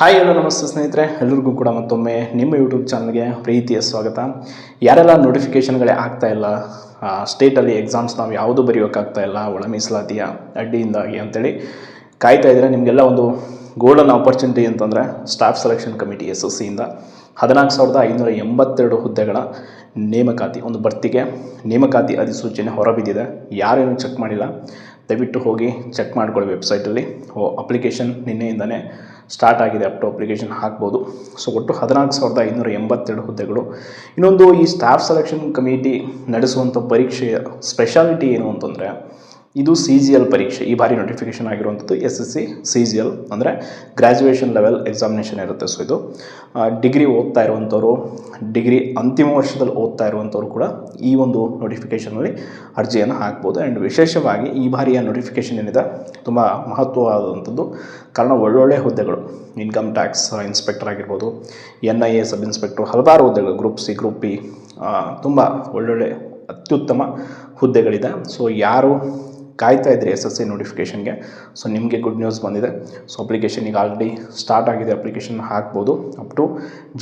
Hi hello ನಮಸ್ತೆ ಸ್ನೇಹಿತರೆ. ಎಲ್ಲರಿಗೂ ಕೂಡ ಮತ್ತೊಮ್ಮೆ ನಿಮ್ಮ ಯೂಟ್ಯೂಬ್ ಚಾನಲ್ಗೆ ಪ್ರೀತಿಯ ಸ್ವಾಗತ. ಯಾರೆಲ್ಲ ನೋಟಿಫಿಕೇಷನ್ಗಳೇ ಆಗ್ತಾ ಇಲ್ಲ ಸ್ಟೇಟಲ್ಲಿ ಎಕ್ಸಾಮ್ಸ್ ನಾವು ಯಾವುದು ಬರೆಯೋಕ್ಕಾಗ್ತಾ ಇಲ್ಲ, ಒಳ ಮೀಸಲಾತಿಯ ಅಡ್ಡಿಯಿಂದಾಗಿ ಅಂಥೇಳಿ ಕಾಯ್ತಾ ಇದ್ದರೆ ನಿಮಗೆಲ್ಲ ಒಂದು ಗೋಲ್ಡನ್ ಆಪರ್ಚುನಿಟಿ ಅಂತಂದರೆ staff selection committee S S ಸಿಯಿಂದ ಹದಿನಾಲ್ಕು ಸಾವಿರದ ಐನೂರ ಎಂಬತ್ತೆರಡು ಹುದ್ದೆಗಳ ನೇಮಕಾತಿ, ಒಂದು ಭರ್ತಿಗೆ ನೇಮಕಾತಿ ಅಧಿಸೂಚನೆ ಹೊರಬಿದ್ದಿದೆ. ಯಾರೇನು ಚೆಕ್ ಮಾಡಿಲ್ಲ. ದಯವಿಟ್ಟು ಹೋಗಿ ಚೆಕ್ ಮಾಡ್ಕೊಳ್ಳಿ ವೆಬ್ಸೈಟಲ್ಲಿ ಓ ಅಪ್ಲಿಕೇಶನ್ ನಿನ್ನೆಯಿಂದನೇ ಸ್ಟಾರ್ಟ್ ಆಗಿದೆ. ಅಪ್ ಟು ಅಪ್ಲಿಕೇಶನ್ ಹಾಕ್ಬೋದು. ಸೊ ಒಟ್ಟು ಹದಿನಾಲ್ಕು ಸಾವಿರದ ಐನೂರ ಎಂಬತ್ತೆರಡು ಹುದ್ದೆಗಳು. ಇನ್ನೊಂದು ಈ ಸ್ಟಾಫ್ ಸೆಲೆಕ್ಷನ್ ಕಮಿಟಿ ನಡೆಸುವಂಥ ಪರೀಕ್ಷೆಯ ಸ್ಪೆಷಾಲಿಟಿ ಏನು ಅಂತಂದರೆ ಇದು ಸಿ ಜಿ ಎಲ್ ಪರೀಕ್ಷೆ. ಈ ಬಾರಿ ನೋಟಿಫಿಕೇಷನ್ ಆಗಿರುವಂಥದ್ದು S S C C G L ಅಂದರೆ ಗ್ರ್ಯಾಜುಯೇಷನ್ ಲೆವೆಲ್ ಎಕ್ಸಾಮಿನೇಷನ್ ಇರುತ್ತೆ. ಸೊ ಇದು ಡಿಗ್ರಿ ಓದ್ತಾ ಇರುವಂಥವ್ರು ಡಿಗ್ರಿ ಅಂತಿಮ ವರ್ಷದಲ್ಲಿ ಓದ್ತಾ ಇರುವಂಥವ್ರು ಕೂಡ ಈ ಒಂದು ನೋಟಿಫಿಕೇಷನಲ್ಲಿ ಅರ್ಜಿಯನ್ನು ಹಾಕ್ಬೋದು. ಆ್ಯಂಡ್ ವಿಶೇಷವಾಗಿ ಈ ಬಾರಿಯ ನೋಟಿಫಿಕೇಷನ್ ಏನಿದೆ, ತುಂಬ ಮಹತ್ವವಾದಂಥದ್ದು, ಕಾರಣ ಒಳ್ಳೊಳ್ಳೆ ಹುದ್ದೆಗಳು. ಇನ್ಕಮ್ ಟ್ಯಾಕ್ಸ್ ಇನ್ಸ್ಪೆಕ್ಟರ್ ಆಗಿರ್ಬೋದು N I A sub inspector ಹಲವಾರು ಹುದ್ದೆಗಳು ಗ್ರೂಪ್ ಸಿ ಗ್ರೂಪ್ ಬಿ ತುಂಬ ಒಳ್ಳೊಳ್ಳೆ ಅತ್ಯುತ್ತಮ ಹುದ್ದೆಗಳಿದೆ. ಸೊ ಯಾರು ಕಾಯ್ತಾ ಇದ್ರಿ ಎಸ್ ಎಸ್ ಸಿ ನೋಟಿಫಿಕೇಷನ್ಗೆ ಸೊ ನಿಮಗೆ ಗುಡ್ ನ್ಯೂಸ್ ಬಂದಿದೆ. ಸೊ ಅಪ್ಲಿಕೇಶನ್ ಈಗ ಆಲ್ರೆಡಿ ಸ್ಟಾರ್ಟ್ ಆಗಿದೆ. ಅಪ್ಲಿಕೇಶನ್ ಹಾಕ್ಬೋದು. ಅಪ್ ಟು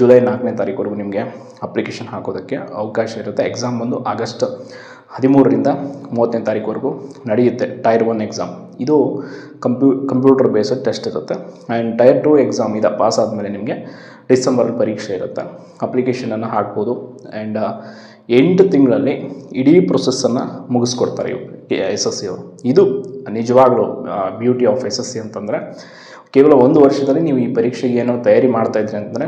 ಜುಲೈ ನಾಲ್ಕನೇ ತಾರೀಕುವರೆಗೂ ನಿಮಗೆ ಅಪ್ಲಿಕೇಶನ್ ಹಾಕೋದಕ್ಕೆ ಅವಕಾಶ ಇರುತ್ತೆ. ಎಕ್ಸಾಮ್ ಬಂದು ಆಗಸ್ಟ್ ಹದಿಮೂರರಿಂದ ಮೂವತ್ತನೇ ತಾರೀಕುವರೆಗೂ ನಡೆಯುತ್ತೆ. ಟೈರ್ ಒನ್ ಎಕ್ಸಾಮ್ ಇದು ಕಂಪ್ಯೂ ಕಂಪ್ಯೂಟರ್ ಬೇಸ್ಡ್ ಟೆಸ್ಟ್ ಇರುತ್ತೆ. ಆ್ಯಂಡ್ ಟೈರ್ ಟು ಎಕ್ಸಾಮ್ ಇದು ಪಾಸ್ ಆದಮೇಲೆ ನಿಮಗೆ ಡಿಸೆಂಬರ್ ಪರೀಕ್ಷೆ ಇರುತ್ತೆ. ಅಪ್ಲಿಕೇಶನನ್ನು ಹಾಕ್ಬೋದು. ಆ್ಯಂಡ್ ಎಂಟು ತಿಂಗಳಲ್ಲಿ ಇಡೀ ಪ್ರೊಸೆಸ್ಸನ್ನು ಮುಗಿಸ್ಕೊಡ್ತಾರೆ ಇವರು. ಎಸ್ ಎಸ್ ಸಿ ಅವರು ಇದು ನಿಜವಾಗ್ಲೂ beauty of S S C ಅಂತಂದರೆ, ಕೇವಲ ಒಂದು ವರ್ಷದಲ್ಲಿ ನೀವು ಈ ಪರೀಕ್ಷೆಗೆ ಏನೋ ತಯಾರಿ ಮಾಡ್ತಾ ಇದ್ರಿ ಅಂತಂದರೆ,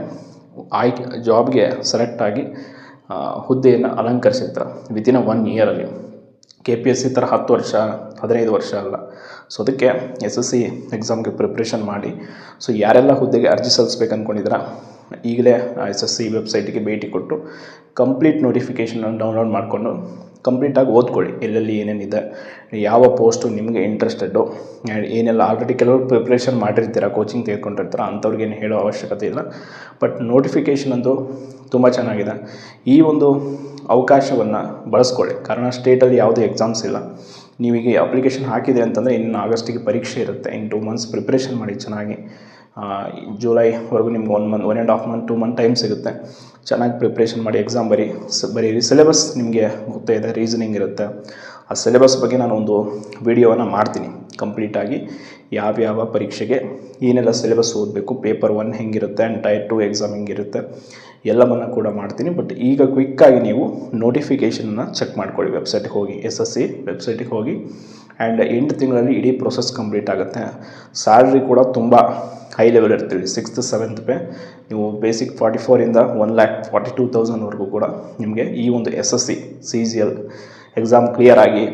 ಆಯ್ಕೆ, ಜಾಬ್ಗೆ ಸೆಲೆಕ್ಟ್ ಆಗಿ ಹುದ್ದೆಯನ್ನು ಅಲಂಕರಿಸಿರ್ತಾರೆ ವಿತಿನ್ ಒನ್ ಇಯರಲ್ಲಿ ಕೆ ಪಿ ಎಸ್ ಸಿ ಥರ ಹತ್ತು ವರ್ಷ, ಹದಿನೈದು ವರ್ಷ ಅಲ್ಲ. ಸೊ ಅದಕ್ಕೆ ಎಸ್ ಎಸ್ ಸಿ ಎಕ್ಸಾಮ್ಗೆ ಪ್ರಿಪ್ರೇಷನ್ ಮಾಡಿ. ಸೊ ಯಾರೆಲ್ಲ ಹುದ್ದೆಗೆ ಅರ್ಜಿ ಸಲ್ಲಿಸ್ಬೇಕು ಅಂದ್ಕೊಂಡಿದ್ದೀರಾ ಈಗಲೇ ಎಸ್ ಎಸ್ ಸಿ ವೆಬ್ಸೈಟಿಗೆ ಭೇಟಿ ಕೊಟ್ಟು ಕಂಪ್ಲೀಟ್ ನೋಟಿಫಿಕೇಷನನ್ನು ಡೌನ್ಲೋಡ್ ಮಾಡಿಕೊಂಡು ಕಂಪ್ಲೀಟಾಗಿ ಓದ್ಕೊಳ್ಳಿ. ಎಲ್ಲೆಲ್ಲಿ ಏನೇನಿದೆ, ಯಾವ ಪೋಸ್ಟು ನಿಮಗೆ ಇಂಟ್ರೆಸ್ಟೆಡ್ಡು, ಏನೆಲ್ಲ ಆಲ್ರೆಡಿ ಕೆಲವರು ಪ್ರಿಪ್ರೇಷನ್ ಮಾಡಿರ್ತೀರ ಕೋಚಿಂಗ್ ತೆಗೆದುಕೊಂಡಿರ್ತಾರ ಅಂಥವ್ರಿಗೇನು ಹೇಳೋ ಅವಶ್ಯಕತೆ ಇಲ್ಲ. ಬಟ್ ನೋಟಿಫಿಕೇಷನ್ ಅಂತೂ ತುಂಬ ಚೆನ್ನಾಗಿದೆ. ಈ ಒಂದು ಅವಕಾಶವನ್ನು ಬಳಸ್ಕೊಳ್ಳಿ. ಕಾರಣ ಸ್ಟೇಟಲ್ಲಿ ಯಾವುದೇ ಎಕ್ಸಾಮ್ಸ್ ಇಲ್ಲ. ನೀವೀಗ ಅಪ್ಲಿಕೇಶನ್ ಹಾಕಿದೆ ಅಂತಂದರೆ ಇನ್ನು ಆಗಸ್ಟಿಗೆ ಪರೀಕ್ಷೆ ಇರುತ್ತೆ. ಇನ್ನು ಟೂ ಮಂತ್ಸ್ ಪ್ರಿಪ್ರೇಷನ್ ಮಾಡಿ ಚೆನ್ನಾಗಿ ಜುಲೈವರೆಗೂ ನಿಮ್ಗೆ one month one and half month two month time ಸಿಗುತ್ತೆ. ಚೆನ್ನಾಗಿ ಪ್ರಿಪ್ರೇಷನ್ ಮಾಡಿ ಎಕ್ಸಾಮ್ ಬರೀ, ಸ ಬರೀರಿ ಸಿಲೆಬಸ್ ನಿಮಗೆ ಗೊತ್ತೇ ಇದೆ ರೀಸನಿಂಗ್ ಇರುತ್ತೆ. ಆ ಸಿಲೆಬಸ್ ಬಗ್ಗೆ ನಾನು ಒಂದು ವಿಡಿಯೋವನ್ನು ಮಾಡ್ತೀನಿ. ಕಂಪ್ಲೀಟಾಗಿ ಯಾವ್ಯಾವ ಪರೀಕ್ಷೆಗೆ ಏನೆಲ್ಲ ಸಿಲೆಬಸ್ ಓದಬೇಕು ಪೇಪರ್ ಒನ್ ಹೆಂಗಿರುತ್ತೆ ಆ್ಯಂಡ್ ಟೈರ್ ಟು ಎಕ್ಸಾಮ್ ಹೆಂಗಿರುತ್ತೆ, ಎಲ್ಲವನ್ನು ಕೂಡ ಮಾಡ್ತೀನಿ. ಬಟ್ ಈಗ ಕ್ವಿಕ್ಕಾಗಿ ನೀವು ನೋಟಿಫಿಕೇಷನನ್ನು ಚೆಕ್ ಮಾಡ್ಕೊಳ್ಳಿ. ವೆಬ್ಸೈಟಿಗೆ ಹೋಗಿ ಎಸ್ ಎಸ್ ಸಿ ವೆಬ್ಸೈಟಿಗೆ ಹೋಗಿ ಆ್ಯಂಡ್ ಎಂಟು ತಿಂಗಳಲ್ಲಿ ಇಡೀ ಪ್ರೊಸೆಸ್ ಕಂಪ್ಲೀಟ್ ಆಗುತ್ತೆ. ಸ್ಯಾಲ್ರಿ ಕೂಡ ತುಂಬ ಹೈ ಲೆವೆಲ್ ಇರ್ತೀವಿ. ಸಿಕ್ಸ್ತ್ ಸೆವೆಂತ್ ಪೇ ನೀವು ಬೇಸಿಕ್ ಫಾರ್ಟಿ ಫೋರಿಂದ ಒನ್ ಲ್ಯಾಕ್ ಫಾರ್ಟಿ ಟೂ ತೌಸಂಡ್ವರೆಗೂ ಕೂಡ ನಿಮಗೆ ಈ ಒಂದು S S C C G L exam clear ಆಗಿ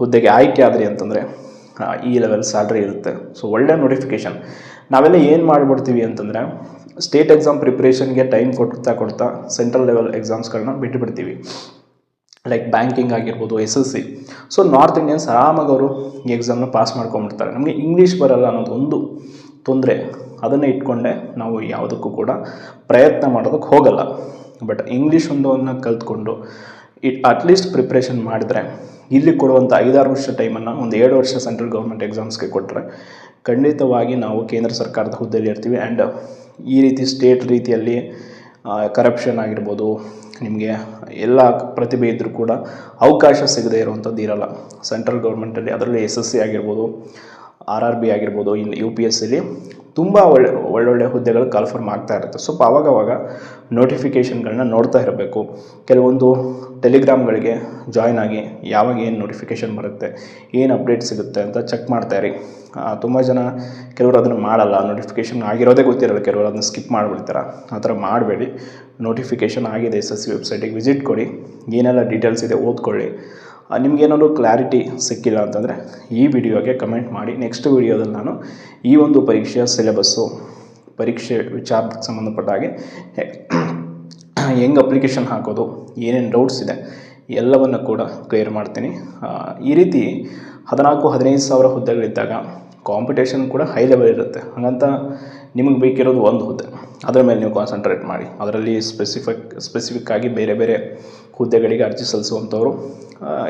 ಹುದ್ದೆಗೆ ಆಯ್ಕೆ ಆದ್ರಿ ಅಂತಂದರೆ ಈ ಲೆವೆಲ್ ಸ್ಯಾಲ್ರಿ ಇರುತ್ತೆ. ಸೊ ಒಳ್ಳೆ ನೋಟಿಫಿಕೇಷನ್ ನಾವೆಲ್ಲ ಏನು ಮಾಡಿಬಿಡ್ತೀವಿ ಅಂತಂದರೆ ಸ್ಟೇಟ್ ಎಕ್ಸಾಮ್ ಪ್ರಿಪ್ರೇಷನ್ಗೆ ಟೈಮ್ ಕೊಡ್ತಾ ಕೊಡ್ತಾ ಸೆಂಟ್ರಲ್ ಲೆವೆಲ್ ಎಕ್ಸಾಮ್ಸ್ಗಳನ್ನ ಬಿಟ್ಟುಬಿಡ್ತೀವಿ ಲೈಕ್ ಬ್ಯಾಂಕಿಂಗ್ ಆಗಿರ್ಬೋದು S S C so North Indians ಆರಾಮಾಗಿ ಅವರು ಈ ಎಕ್ಸಾಮ್ನ ಪಾಸ್ ಮಾಡ್ಕೊಂಬಿಡ್ತಾರೆ ನಮಗೆ ಇಂಗ್ಲೀಷ್ ಬರಲ್ಲ ಅನ್ನೋದು ಒಂದು ತೊಂದರೆ, ಅದನ್ನು ಇಟ್ಕೊಂಡೆ ನಾವು ಯಾವುದಕ್ಕೂ ಕೂಡ ಪ್ರಯತ್ನ ಮಾಡೋದಕ್ಕೆ ಹೋಗಲ್ಲ. ಬಟ್ ಇಂಗ್ಲೀಷ್ ಒಂದನ್ನು ಕಲ್ತ್ಕೊಂಡು ಇಟ್ ಅಟ್ಲೀಸ್ಟ್ ಪ್ರಿಪ್ರೇಷನ್ ಮಾಡಿದ್ರೆ, ಇಲ್ಲಿ ಕೊಡುವಂಥ ಐದಾರು ವರ್ಷ ಟೈಮನ್ನು ಒಂದು ಎರಡು ವರ್ಷ ಸೆಂಟ್ರಲ್ ಗೌರ್ಮೆಂಟ್ ಎಕ್ಸಾಮ್ಸ್ಗೆ ಕೊಟ್ಟರೆ ಖಂಡಿತವಾಗಿ ನಾವು ಕೇಂದ್ರ ಸರ್ಕಾರದ ಹುದ್ದೆಯಲ್ಲಿ ಇರ್ತೀವಿ. ಆ್ಯಂಡ್ ಈ ರೀತಿ ಸ್ಟೇಟ್ ರೀತಿಯಲ್ಲಿ ಕರಪ್ಷನ್ ಆಗಿರ್ಬೋದು, ನಿಮಗೆ ಎಲ್ಲ ಪ್ರತಿಭೆ ಇದ್ದರೂ ಕೂಡ ಅವಕಾಶ ಸಿಗದೇ ಇರುವಂಥದ್ದು ಇರಲ್ಲ. ಸೆಂಟ್ರಲ್ ಗೌರ್ಮೆಂಟಲ್ಲಿ ಅದರಲ್ಲಿ ಎಸ್ ಎಸ್ ಸಿ ಆಗಿರ್ಬೋದು ಆರ್ ಆರ್ ಬಿ ಆಗಿರ್ಬೋದು ಇನ್ನು ಯು ಪಿ ಎಸ್ ಸಿಲಿ ತುಂಬ ಒಳ್ಳೆ, ಒಳ್ಳೊಳ್ಳೆ ಹುದ್ದೆಗಳು ಕಾಲ್ಫರ್ಮ್ ಆಗ್ತಾ ಇರುತ್ತೆ. ಸ್ವಲ್ಪ ಆವಾಗವಾಗ ನೋಟಿಫಿಕೇಷನ್ಗಳನ್ನ ನೋಡ್ತಾ ಇರಬೇಕು. ಕೆಲವೊಂದು ಟೆಲಿಗ್ರಾಮ್ಗಳಿಗೆ ಜಾಯ್ನ್ ಆಗಿ ಯಾವಾಗ ಏನು ನೋಟಿಫಿಕೇಷನ್ ಬರುತ್ತೆ, ಏನು ಅಪ್ಡೇಟ್ ಸಿಗುತ್ತೆ ಅಂತ ಚೆಕ್ ಮಾಡ್ತಾ ಇರಿ. ತುಂಬ ಜನ ಕೆಲವರು ಅದನ್ನು ಮಾಡಲ್ಲ ನೋಟಿಫಿಕೇಷನ್ ಆಗಿರೋದೇ ಗೊತ್ತಿರಲ್ಲ ಕೆಲವರು ಅದನ್ನ ಸ್ಕಿಪ್ ಮಾಡಿಬಿಡ್ತಾರೆ. ಆ ಥರ ಮಾಡಬೇಡಿ. ನೋಟಿಫಿಕೇಷನ್ ಆಗಿದೆ ಎಸ್ ಎಸ್ ಸಿ ವೆಬ್ಸೈಟಿಗೆ ವಿಸಿಟ್ ಕೊಡಿ. ಏನೆಲ್ಲ ಡೀಟೇಲ್ಸ್ ಇದೆ ಓದ್ಕೊಳ್ಳಿ. ನಿಮ್ಗೇನಾದ್ರು ಕ್ಲಾರಿಟಿ ಸಿಕ್ಕಿಲ್ಲ ಅಂತಂದರೆ ಈ ವಿಡಿಯೋಗೆ ಕಮೆಂಟ್ ಮಾಡಿ. ನೆಕ್ಸ್ಟ್ ವಿಡಿಯೋದಲ್ಲಿ ನಾನು ಈ ಒಂದು ಪರೀಕ್ಷೆಯ ಸಿಲೆಬಸ್ಸು ಪರೀಕ್ಷೆ ವಿಚಾರಕ್ಕೆ ಸಂಬಂಧಪಟ್ಟ ಹಾಗೆ ಹೆಂಗೆ ಅಪ್ಲಿಕೇಶನ್ ಹಾಕೋದು, ಏನೇನು ಡೌಟ್ಸ್ ಇದೆ, ಎಲ್ಲವನ್ನು ಕೂಡ ಕ್ಲಿಯರ್ ಮಾಡ್ತೀನಿ. ಈ ರೀತಿ ಹದಿನಾಲ್ಕು, ಹದಿನೈದು ಸಾವಿರ ಹುದ್ದೆಗಳಿದ್ದಾಗ ಕಾಂಪಿಟೇಷನ್ ಕೂಡ ಹೈ ಲೆವೆಲ್ ಇರುತ್ತೆ. ಹಾಗಂತ ನಿಮಗೆ ಬೇಕಿರೋದು ಒಂದು ಹುದ್ದೆ. ಅದರ ಮೇಲೆ ನೀವು ಕಾನ್ಸಂಟ್ರೇಟ್ ಮಾಡಿ. ಅದರಲ್ಲಿ ಸ್ಪೆಸಿಫಿಕ್ ಸ್ಪೆಸಿಫಿಕ್ ಆಗಿ ಬೇರೆ ಬೇರೆ ಹುದ್ದೆಗಳಿಗೆ ಅರ್ಜಿ ಸಲ್ಲಿಸುವಂಥವ್ರು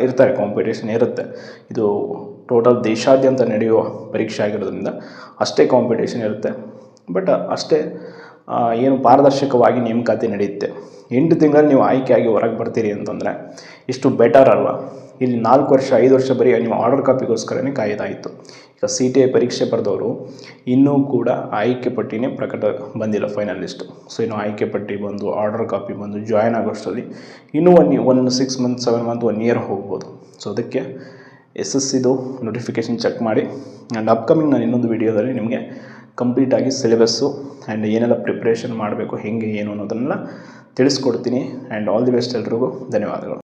ಇರ್ತಾರೆ. ಕಾಂಪಿಟೇಷನ್ ಇರುತ್ತೆ. ಇದು ಟೋಟಲ್ ದೇಶಾದ್ಯಂತ ನಡೆಯುವ ಪರೀಕ್ಷೆ ಆಗಿರೋದ್ರಿಂದ ಅಷ್ಟೇ ಕಾಂಪಿಟೇಷನ್ ಇರುತ್ತೆ. ಬಟ್ ಅಷ್ಟೇ ಏನು ಪಾರದರ್ಶಕವಾಗಿ ನೇಮಕಾತಿ ನಡೆಯುತ್ತೆ. ಎಂಟು ತಿಂಗಳು ನೀವು ಆಯ್ಕೆಯಾಗಿ ಹೊರಗೆ ಬರ್ತೀರಿ ಅಂತಂದರೆ ಇಷ್ಟು ಬೆಟರ್ ಅಲ್ವಾ? ಇಲ್ಲಿ ನಾಲ್ಕು ವರ್ಷ, ಐದು ವರ್ಷ ಬರೀ ನೀವು ಆರ್ಡರ್ ಕಾಪಿಗೋಸ್ಕರನೇ ಕಾಯ್ದಾಯಿತು. ಈಗ ಸಿ ಟಿ ಐ ಪರೀಕ್ಷೆ ಬರೆದವರು ಇನ್ನೂ ಕೂಡ ಆಯ್ಕೆ ಪಟ್ಟಿನೇ ಪ್ರಕಟ ಬಂದಿಲ್ಲ ಫೈನಲಿಸ್ಟು ಸೊ ಇನ್ನು ಆಯ್ಕೆ ಪಟ್ಟಿ ಬಂದು ಆರ್ಡರ್ ಕಾಪಿ ಬಂದು ಜಾಯ್ನ್ ಆಗೋಷ್ಟರಲ್ಲಿ ಇನ್ನೂ one one six month seven month one year ಹೋಗ್ಬೋದು. ಸೊ ಅದಕ್ಕೆ ಎಸ್ ಎಸ್ ಸಿದು ನೋಟಿಫಿಕೇಷನ್ ಚೆಕ್ ಮಾಡಿ. ಆ್ಯಂಡ್ ಅಪ್ಕಮಿಂಗ್ ನಾನು ಇನ್ನೊಂದು ವೀಡಿಯೋದಲ್ಲಿ ನಿಮಗೆ ಕಂಪ್ಲೀಟಾಗಿ ಸಿಲೆಬಸ್ಸು ಆ್ಯಂಡ್ ಏನೆಲ್ಲ ಪ್ರಿಪ್ರೇಷನ್ ಮಾಡಬೇಕು, ಹೇಗೆ, ಏನು ಅನ್ನೋದನ್ನೆಲ್ಲ ತಿಳಿಸ್ಕೊಡ್ತೀನಿ. ಆ್ಯಂಡ್ ಆಲ್ ದಿ ಬೆಸ್ಟ್ ಎಲ್ರಿಗೂ. ಧನ್ಯವಾದಗಳು.